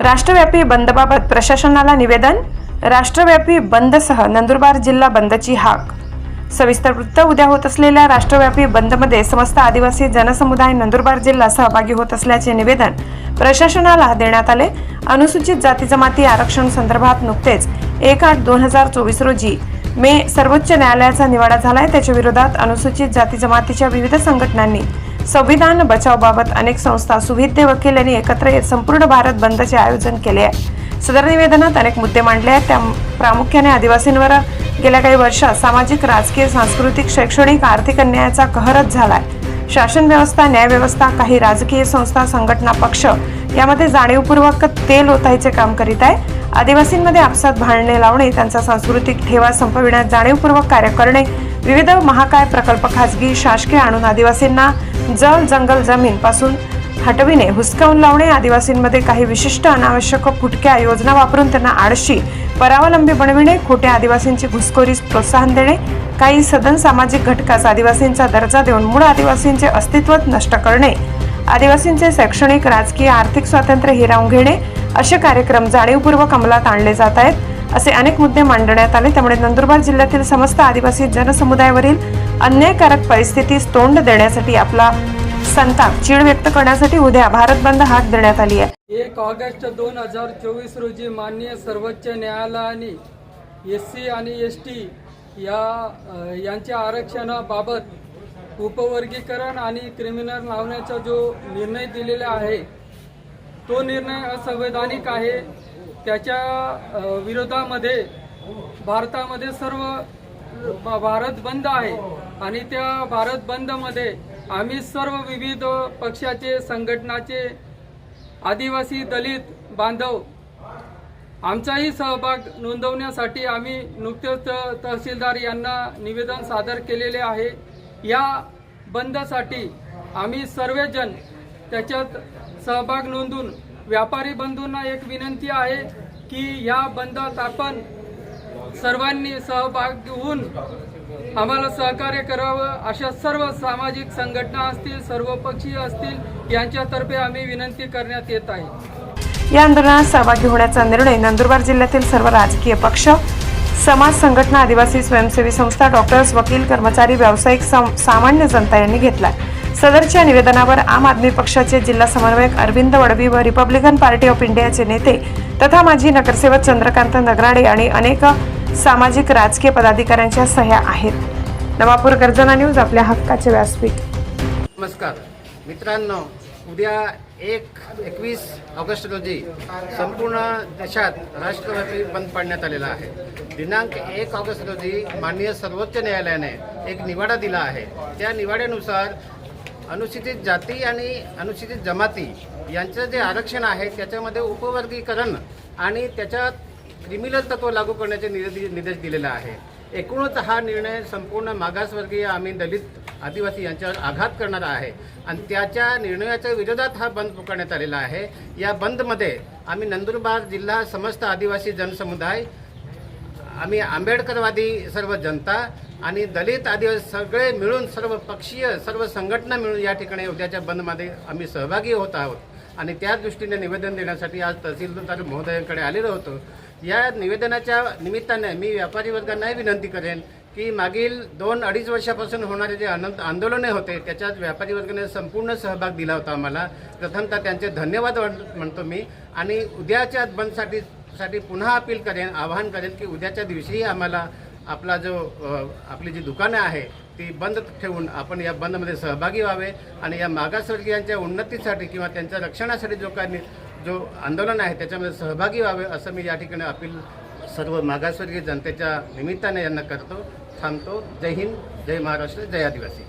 राष्ट्रव्यापी बंदबाबत प्रशासनाला निवेदन राष्ट्रव्यापी बंदसह नंदुरबार जिल्हा बंदची हाक. सविस्तर वृत्त उद्या होत असलेल्या राष्ट्रव्यापी बंदमध्ये समस्त आदिवासी जनसमुदाय नंदुरबार जिल्हा सहभागी होत असल्याचे निवेदन प्रशासनाला देण्यात आले. अनुसूचित जाती जमाती आरक्षण संदर्भात नुकतेच एक आठ दोन हजार चोवीस रोजी मे सर्वोच्च न्यायालयाचा निवाडा झालाय. त्याच्या विरोधात अनुसूचित जाती जमातीच्या विविध संघटनांनी संविधान बचावबाबत अनेक संस्था सुविद्य वकील यांनी एकत्र येत संपूर्ण भारत बंदचे आयोजन केले आहे. सदर निवेदनात अनेक मुद्दे मांडले आहेत. त्या प्रामुख्याने आदिवासींवर गेल्या काही वर्षात सामाजिक राजकीय सांस्कृतिक शैक्षणिक आर्थिक अन्यायाचा कहरच झाला आहे शासन व्यवस्था न्यायव्यवस्था काही राजकीय संस्था संघटना पक्ष यामध्ये जाणीवपूर्वक तेल ओतायचे काम करीत आहे. आदिवासींमध्ये आपसात भांडणे लावणे त्यांचा सांस्कृतिक ठेवा संपविण्यात जाणीवपूर्वक कार्य करणे विविध महाकाय प्रकल्प खासगी शासकीय आणून आदिवासींना जल जंगल जमीन पासून हटविणे हुसकावून लावणे आदिवासींमध्ये काही विशिष्ट अनावश्यक फुटक्या योजना वापरून त्यांना आळशी परावलंबी बनविणे खोट्या आदिवासींची घुसखोरीस प्रोत्साहन देणे काही सदन सामाजिक घटकास आदिवासींचा दर्जा देऊन मूळ आदिवासींचे अस्तित्व नष्ट करणे आदिवासींचे शैक्षणिक राजकीय आर्थिक स्वातंत्र्य हिरावून घेणे असे कार्यक्रम जाणीवपूर्वक अंमलात आणले जात आहेत. असे अनेक मुद्दे मांडण्यात आले. त्यामुळे नंदुरबार जिल्ह्यातील समस्त आदिवासी जनसमुदायावरील अन्यायकारक परिस्थितीस तोंड देण्यासाठी आपला संताप चीड व्यक्त करण्यासाठी उद्या भारत बंद हाक देण्यात आली आहे. एक ऑगस्ट दोन हजार चोवीस रोजी माननीय सर्वोच्च न्यायालयाने एस सी आणि एस टी या यांच्या आरक्षणाबाबत उपवर्गीकरण आणि क्रिमिनल लावण्याचा जो निर्णय दिलेला आहे तो निर्णय असंवैधानिक आहे. त्याच्या विरोधामध्ये भारतामध्ये सर्व भारत बंद आहे. आणि त्या भारत बंदमध्ये आम्ही सर्व विविध पक्षाचे संघटनाचे आदिवासी दलित बांधव आमचाही सहभाग नोंदवण्यासाठी आम्ही नुकतेच त- तहसीलदार यांना निवेदन सादर केलेले आहे. या बंदसाठी आम्ही सर्वजण त्याच्यात सहभाग नोंदून व्यापारी बंधूंना एक विनंती आहे की या बंदात आपण सर्वांनी सहभाग होऊन आम्हाला सहकार्य करावं. अशा सर्व सामाजिक संघटना असतील सर्वपक्षीय असतील यांच्यातर्फे आम्ही विनंती करण्यात येत आहे. या आंदोलनात सहभागी होण्याचा निर्णय नंदुरबार जिल्ह्यातील सर्व राजकीय पक्ष समाज संघटना आदिवासी स्वयंसेवी संस्था डॉक्टर्स वकील कर्मचारी व्यावसायिक सामान्य जनता यांनी घेतला सदरच्या निवेदनावर आम आदमी पक्षाचे जिल्हा समन्वयक अरविंद वडवी व रिपब्लिकन पार्टी ऑफ इंडियाचे नेते तथा माजी नगरसेवक चंद्रकांत नगराडे आणि अनेक सामाजिक राजकीय पदाधिकाऱ्यांच्या सह्या आहेत. नवापूर गर्जना न्यूज आपल्या हक्काचे व्यासपीठ. नमस्कार. मित्रांनो उद्या एक एकवीस ऑगस्ट रोजी संपूर्ण देशात राष्ट्रव्यापी बंद पाडण्यात आलेला आहे. दिनांक एक ऑगस्ट रोजी माननीय सर्वोच्च न्यायालयाने एक निवाडा दिला आहे. त्या निवाड्यानुसार अनुसूचित जाती आणि अनुसूचित जमाती यांचं जे आरक्षण आहे त्याच्यामध्ये उपवर्गीकरण आणि त्याच्यात क्रिमिनल तत्व लागू करण्याचे निर्दे- निर्देश दिलेला आहे. एकूणच हा निर्णय संपूर्ण मागासवर्गीय आम्ही दलित आदिवासी यांच्यावर आघात करणारा आहे. आणि त्याच्या निर्णयाच्या विरोधात हा बंद पुकारण्यात आलेला आहे. या बंदमध्ये आम्ही नंदुरबार जिल्हा समस्त आदिवासी जनसमुदाय आम्ही आंबेडकरवादी सर्व जनता आणि दलित आदिवासी सगळे मिळून सर्व पक्षीय सर्व संघटना मिळून या ठिकाणी उद्याच्या बंदमध्ये आम्ही सहभागी होत आहोत. आणि त्या दृष्टीने निवेदन देण्यासाठी आज तहसीलदार महोदयांकडे आलेलो होतो. या निवेदनाच्या निमित्ताने मी व्यापारी वर्गांनाही विनंती करेन की मागील दोन अडीच वर्षापासून होणारे जे अनंत आंदोलने होते त्याच्यात व्यापारी वर्गाने संपूर्ण सहभाग दिला होता आम्हाला. प्रथमतः त्यांचे धन्यवाद म्हण- म्हणतो मी. आणि उद्याच्या बंदसाठी साठी पुन्हा अपील करेन आवाहन करेन की उद्याच्या दिवशीही आम्हाला आपला जो आपली जी दुकानं आहे ती बंद ठेवून आपण या बंदमध्ये सहभागी व्हावे आणि या मागासवर्गीयांच्या उन्नतीसाठी किंवा त्यांच्या रक्षणासाठी जो काही जो आंदोलन आहे त्याच्यामध्ये सहभागी व्हावे असं मी या ठिकाणी अपील सर्व मागासवर्गीय जनतेच्या निमित्ताने यांना करतो थांबतो. जय हिंद जय महाराष्ट्र जय आदिवासी.